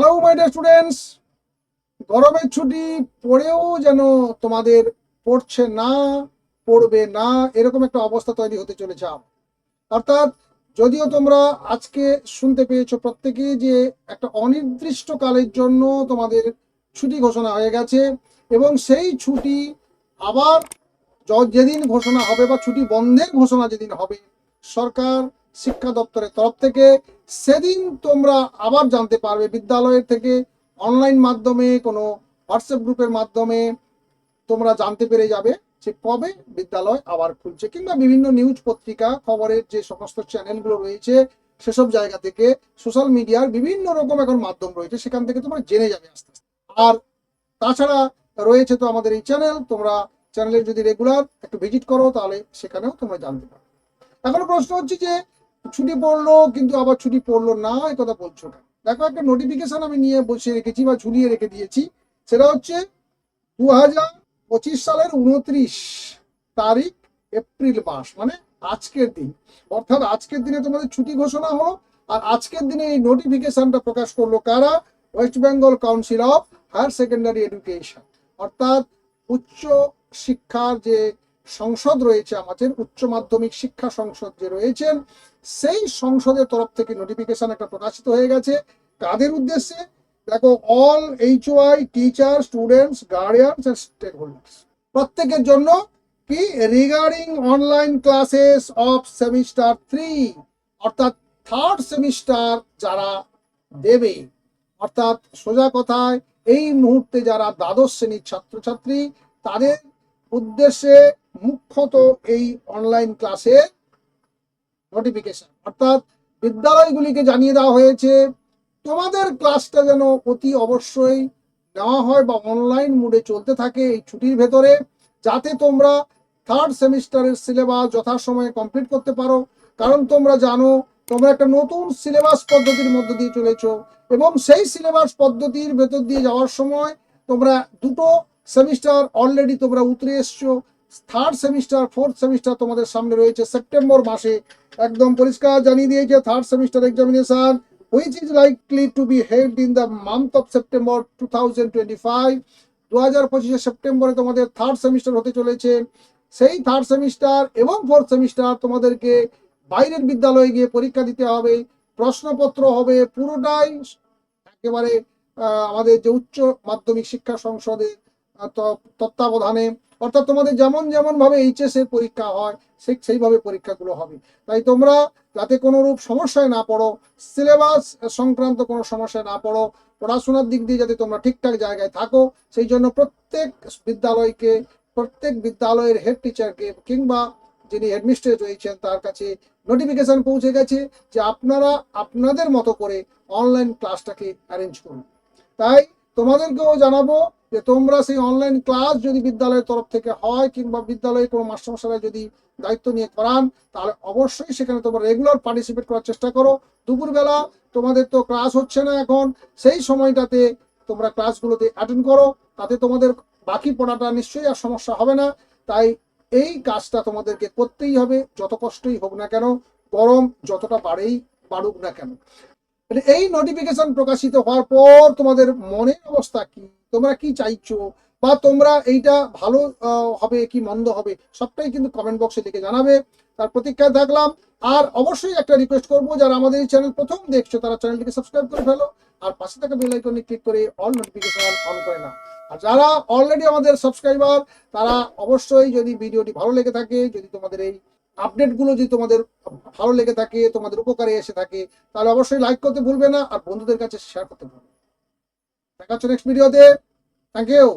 Hello my dear students গরমের ছুটি পড়েও যেন তোমাদের পড়ছে না, পড়বে না, এরকম একটা অবস্থা তৈরি হতে চলেছে অর্থাৎ যদিও তোমরা আজকে শুনতে পেয়েছ প্রত্যেকেই যে একটা অনির্দিষ্ট কালের জন্য তোমাদের ছুটি ঘোষণা হয়ে গেছে, এবং সেই ছুটি আবার যেদিন ঘোষণা হবে বা ছুটি বন্ধের ঘোষণা যেদিন হবে, সরকার শিক্ষা দপ্তরের তরফ থেকে সেদিন তোমরা আবার জানতে পারবে, বিদ্যালয়ের থেকে অনলাইন মাধ্যমে, কোনো হোয়াটসঅ্যাপ গ্রুপের মাধ্যমে তোমরা জানতে পেরে যাবে যে কবে বিদ্যালয় আবার খুলছে কিংবা বিভিন্ন নিউজ পত্রিকা, খবরের যে সমস্ত চ্যানেলগুলো রয়েছে, সেসব জায়গা থেকে সোশ্যাল মিডিয়ার বিভিন্ন রকম এখন মাধ্যম রয়েছে, সেখান থেকে তোমরা জেনে যাবে আস্তে আস্তে। আর তাছাড়া রয়েছে তো আমাদের এই চ্যানেল তোমরা চ্যানেলে যদি রেগুলার একটু ভিজিট করো, তাহলে সেখানেও তোমরা জানতে পারো এখন প্রশ্ন হচ্ছে যে ছুটি পড়ল, কিন্তু আবার ছুটি পড়ল না এই কথা বলছো কেন? দেখো, একটা নোটিফিকেশন আমি নিয়ে বসে রেখেছি বা ঝুলিয়ে রেখে দিয়েছি। সেটা হচ্ছে দু হাজার পঁচিশ সালের উনত্রিশ তারিখ, এপ্রিল মাস মানে আজকের দিন। অর্থাৎ আজকের দিনে তোমাদের ছুটি ঘোষণা হলো, আর আজকের দিনে এই নোটিফিকেশনটা প্রকাশ করল কারা? West Bengal council of higher secondary education অর্থাৎ উচ্চ শিক্ষার যে সংসদ রয়েছে আমাদের, উচ্চ মাধ্যমিক শিক্ষা সংসদ যে রয়েছেন, সেই সংসদের তরফ থেকে নোটিফিকেশন একটা প্রকাশিত হয়ে গেছে। কাদের উদ্দেশ্যে দেখো all H Y teacher students guardians stakeholders প্রত্যেকের জন্য কি? Regarding online classes of semester three অর্থাৎ থার্ড সেমিস্টার যারা দেবে। অর্থাৎ সোজা কথায়, এই মুহূর্তে যারা দ্বাদশ শ্রেণির ছাত্রছাত্রী, তাদের উদ্দেশ্যে মুখ্যত এই অনলাইন ক্লাসের নোটিফিকেশন অর্থাৎ বিদ্যালয়গুলিকে জানিয়ে দেওয়া হয়েছে, তোমাদের ক্লাসটা যেন অতি অবশ্যই নেওয়া হয় বা অনলাইন মোডে চলতে থাকে এই ছুটির ভেতরে, যাতে তোমরা থার্ড সেমিস্টারের সিলেবাস যথাসময়ে কমপ্লিট করতে পারো। কারণ তোমরা জানো, তোমরা একটা নতুন সিলেবাস পদ্ধতির মধ্য দিয়ে চলেছো এবং সেই সিলেবাস পদ্ধতির ভেতর দিয়ে যাওয়ার সময় তোমরা দুটো সেমিস্টার অলরেডি তোমরা উতরে এসছো। থার্ড সেমিস্টার ফোর্থ সেমিস্টার তোমাদের সামনে রয়েছে সেপ্টেম্বর মাসে। একদম পরিষ্কার জানিয়ে দিয়েছে third semester examination which is likely to be held in the month of September 2025 দু হাজার পঁচিশে সেপ্টেম্বরে তোমাদের থার্ড সেমিস্টার হতে চলেছে। সেই থার্ড সেমিস্টার এবং ফোর্থ সেমিস্টার তোমাদেরকে বাইরের বিদ্যালয়ে গিয়ে পরীক্ষা দিতে হবে। প্রশ্নপত্র হবে পুরোটাই একেবারে আমাদের যে উচ্চ মাধ্যমিক শিক্ষা ত- তত্ত্বাবধানে। অর্থাৎ তোমাদের যেমন যেমন ভাবে এইচএস এর পরীক্ষা হয় সেই সেইভাবে পরীক্ষাগুলো হবে। তাই তোমরা যাতে কোনো রূপ সমস্যায় না পড়ো সিলেবাস সংক্রান্ত কোনো সমস্যায় না পড়ো, পড়াশোনার দিক দিয়ে যাতে তোমরা ঠিকঠাক জায়গায় থাকো, সেই জন্য প্রত্যেক বিদ্যালয়কে, প্রত্যেক বিদ্যালয়ের হেড টিচারকে কিংবা যিনি হেডমিস্ট্রেস রয়েছেন, তার কাছে নোটিফিকেশন পৌঁছে গেছে যে আপনারা আপনাদের মতো করে অনলাইন ক্লাসটাকে অ্যারেঞ্জ করুন। তাই তোমাদেরকেও জানাব যে তোমরা সেই অনলাইন ক্লাস যদি বিদ্যালয়ের তরফ থেকে হয় কিংবা বিদ্যালয়ে কোনো মাস্টারমশাই যদি দায়িত্ব নিয়ে করান তাহলে অবশ্যই সেখানে তোমরা রেগুলার পার্টিসিপেট করার চেষ্টা করো। দুপুরবেলা তোমাদের তো ক্লাস হচ্ছে না এখন, সেই সময়টাতে তোমরা ক্লাসগুলোতে অ্যাটেন্ড করো। তাতে তোমাদের বাকি পড়াটা নিশ্চয়ই আর সমস্যা হবে না। তাই এই কাজটা তোমাদেরকে করতেই হবে, যত কষ্টই হোক না কেন, গরম যতটা বাড়েই বাড়ুক না কেন। এই নোটিফিকেশন প্রকাশিত হওয়ার পর তোমাদের মনের অবস্থা কি? তোমরা কি চাইছো? বা তোমরা এইটা ভালো হবে কি মন্দ হবে? সবটাই কিন্তু কমেন্ট বক্সে লিখে জানাবে। তার প্রতীক্ষায় থাকলাম। আর অবশ্যই একটা রিকোয়েস্ট করব, যারা আমাদের এই চ্যানেল প্রথম দেখছ, তারা চ্যানেলটিকে সাবস্ক্রাইব করে ফেলো। আর পাশে থাকা বেল আইকনে ক্লিক করে অল নোটিফিকেশন অন করে নাও। আর যারা অলরেডি আমাদের সাবস্ক্রাইবার তারা অবশ্যই যদি ভিডিওটি ভালো লেগে থাকে, যদি তোমাদের এই আপডেটগুলো যদি তোমাদের ভালো লেগে থাকে, তোমাদের উপকারে এসে থাকে, তাহলে অবশ্যই লাইক করতে ভুলবে না আর বন্ধুদের কাছে শেয়ার করতে ভুলবে না। দেখা হচ্ছে নেক্সট ভিডিওতে থ্যাংক ইউ